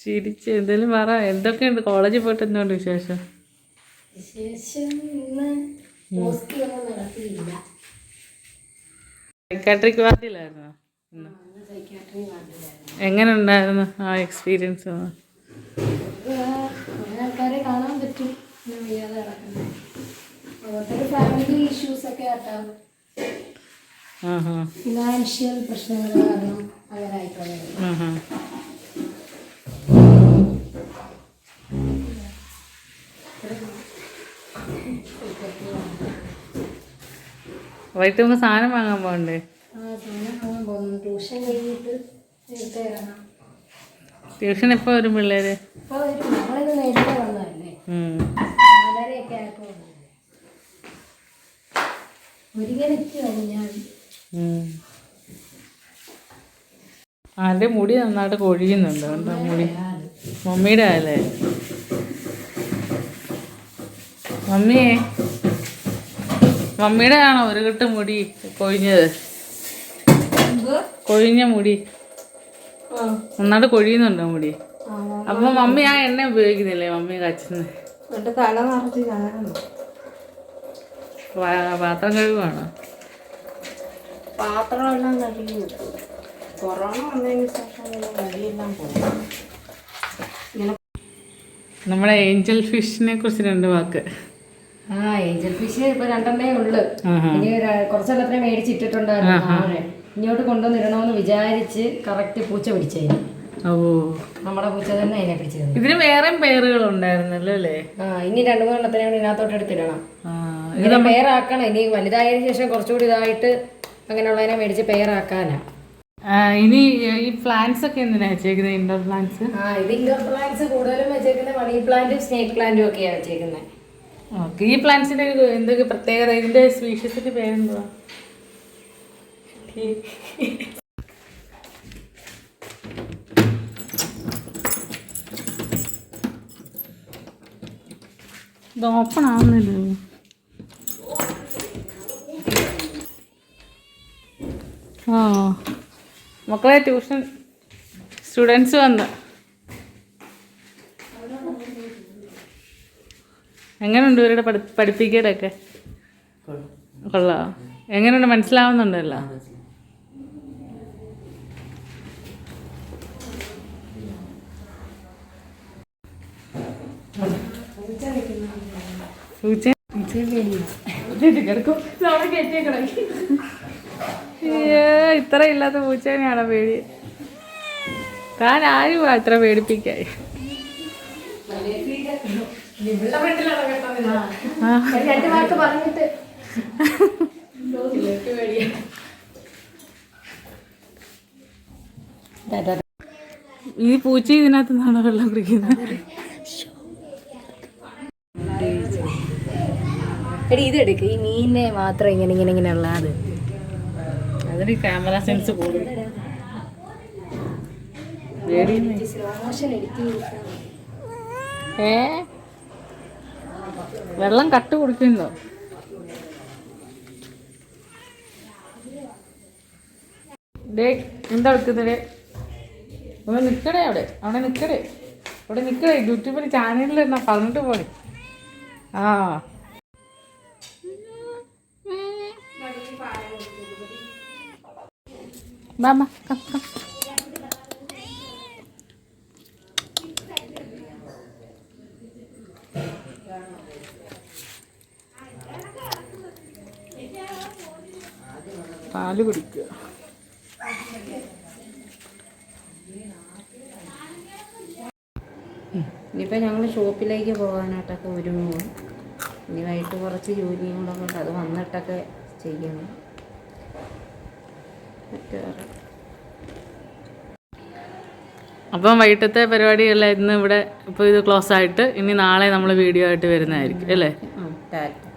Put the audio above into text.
ചിരിച്ച് എന്തെങ്കിലും പറ. എന്തൊക്കെയുണ്ട്? കോളേജിൽ പോയിട്ട് എന്തുകൊണ്ട് വിശേഷം? സൈക്കാട്രിക് വാർഡിലായിരുന്നോ? എങ്ങനെ ഉണ്ടായിരുന്നു ആ എക്സ്പീരിയൻസ് ആൾക്കാരെ കാണാൻ പറ്റും. ഫാമിലി ഇഷ്യൂസ് ഒക്കെ ആട്ടാം ഫിനാൻഷ്യൽ പ്രശ്നങ്ങൾ കാരണം അങ്ങനെ വൈകിട്ട് നമുക്ക് സാധനം വാങ്ങാൻ പോകണ്ടേ ട്യൂഷൻ എപ്പോൾ വരും പിള്ളേര്. ആരുടെ മുടി നന്നായിട്ട് കൊഴിയുന്നുണ്ട്. കണ്ടോ മുടി? മമ്മിയുടെ അല്ലേ മമ്മിയെ? മമ്മിയുടെ ആണോ ഒരു കെട്ട് മുടി കൊഴിഞ്ഞത്? കൊഴിഞ്ഞ മുടി. നന്നായിട്ട് കൊഴിയുന്നുണ്ടോ മുടി? അപ്പൊ മമ്മി ആ എണ്ണ ഉപയോഗിക്കുന്നില്ലേ മമ്മി കച്ചുന്നത് പാത്രം കഴുകുവാണോ? പാത്രമെല്ലാം കഴിയും കൊറോണ വന്നതിന് ശേഷം ഇങ്ങനെ പോകും നമ്മുടെ ഏഞ്ചൽ ഫിഷിനെ കുറിച്ച് രണ്ട് വാക്ക്. ആ ഏഞ്ചൽ ഫിഷ് ഇപ്പൊ രണ്ടെണ്ണേ ഉള്ളു. ഇനി കുറച്ചെണ്ണത്തിനെ മേടിച്ചിട്ടിട്ടുണ്ടായിരുന്നു താഴെ ഇങ്ങോട്ട് കൊണ്ടുവന്നിടണമെന്ന് വിചാരിച്ച് കറക്റ്റ് പൂച്ച പിടിച്ചതിന് ഓ. നമ്മുടെ പൂച്ച തന്നെ അതിനെ പിടിച്ചത് ഇതിന് വേറെയും പേരുകൾ ഉണ്ടായിരുന്നല്ലോ അല്ലേ? ആ ഇനി രണ്ടു മൂന്നെണ്ണത്തിനെ കൂടി ഇതിനകത്തോട്ട് എടുത്തിടണം. ഇത് പേരാക്കണം. ഇനി വലുതായതിനു ശേഷം കുറച്ചുകൂടി ഇതായിട്ട് അങ്ങനെയുള്ളതിനെ മേടിച്ച് പേരാക്കാനാ. ഇനി ഈ പ്ലാന്റ്സ് ഒക്കെ എന്തിനാ വെച്ചേക്കുന്നത് ഇൻഡോർ പ്ലാന്റ്സ് ആ ഇത് ഇൻഡോർ പ്ലാന്റ്സ് കൂടുതലും വെച്ചേക്കുന്നത് മണി പ്ലാന്റും സ്നേക്ക് പ്ലാന്റും ഒക്കെയാണ് വെച്ചേക്കുന്നത് ഓക്കെ. ഈ പ്ലാന്റ്സിന്റെ എന്തൊക്കെ പ്രത്യേകത? ഇതിന്റെ സ്പീഷീസിന്റെ പേരെന്തുവാ? ഇത് ഓപ്പൺ ആവുന്നില്ല. ആ. മക്കളെ ട്യൂഷൻ സ്റ്റുഡൻസ് വന്ന്. എങ്ങനെയുണ്ട് ഇവരുടെ പഠി പഠിപ്പിക്കലൊക്കെ? കൊള്ളാം. എങ്ങനെയുണ്ട് മനസ്സിലാവുന്നുണ്ടല്ലോ. ഇത്ര ഇല്ലാത്ത പൂച്ചേനെയാണോ പേടി? താൻ ആരും അത്ര പേടിപ്പിക്കായി രണ്ട് വാക്ക് പറഞ്ഞിട്ട്. ഈ പൂച്ച ഇതിനകത്ത് നിന്നാണ് വെള്ളം കുടിക്കുന്നത്? എടി ഇത് എടുക്ക്. ഈ മീനെ മാത്രം ഇങ്ങനെ ഇങ്ങനെ ഇങ്ങനെ ഉള്ള അത്. അതിന് ക്യാമറ സെൻസ് കൂടും. എഡിറ്റിംഗ് ഏ? വെള്ളം കട്ട് കുടിക്കുന്നു ഡേ എന്താ എടുക്കുന്നത് അവിടെ നിൽക്കടേ അവിടെ. അവിടെ നിൽക്കടേ അവിടെ നിൽക്കടേ യൂട്യൂബിൽ ചാനലിൽ എന്നാ പറഞ്ഞിട്ട് പോയി ആ. ബാ കം കം. പാൽ കുടിക്കുക ഇനിയിപ്പോൾ ഞങ്ങൾ ഷോപ്പിലേക്ക് പോകാനായിട്ടൊക്കെ ഒരുങ്ങും ഇനി വൈകിട്ട് കുറച്ച് ജോലിയും കൂടെ കൊണ്ട് അത് വന്നിട്ടൊക്കെ ചെയ്യണം അപ്പം വൈകിട്ടത്തെ പരിപാടിയെല്ലാം ഇന്ന് ഇവിടെ ഇപ്പോൾ ഇത് ക്ലോസ് ആയിട്ട് ഇനി നാളെ നമ്മൾ വീഡിയോ ആയിട്ട് വരുന്നതായിരിക്കും അല്ലേ ടാറ്റ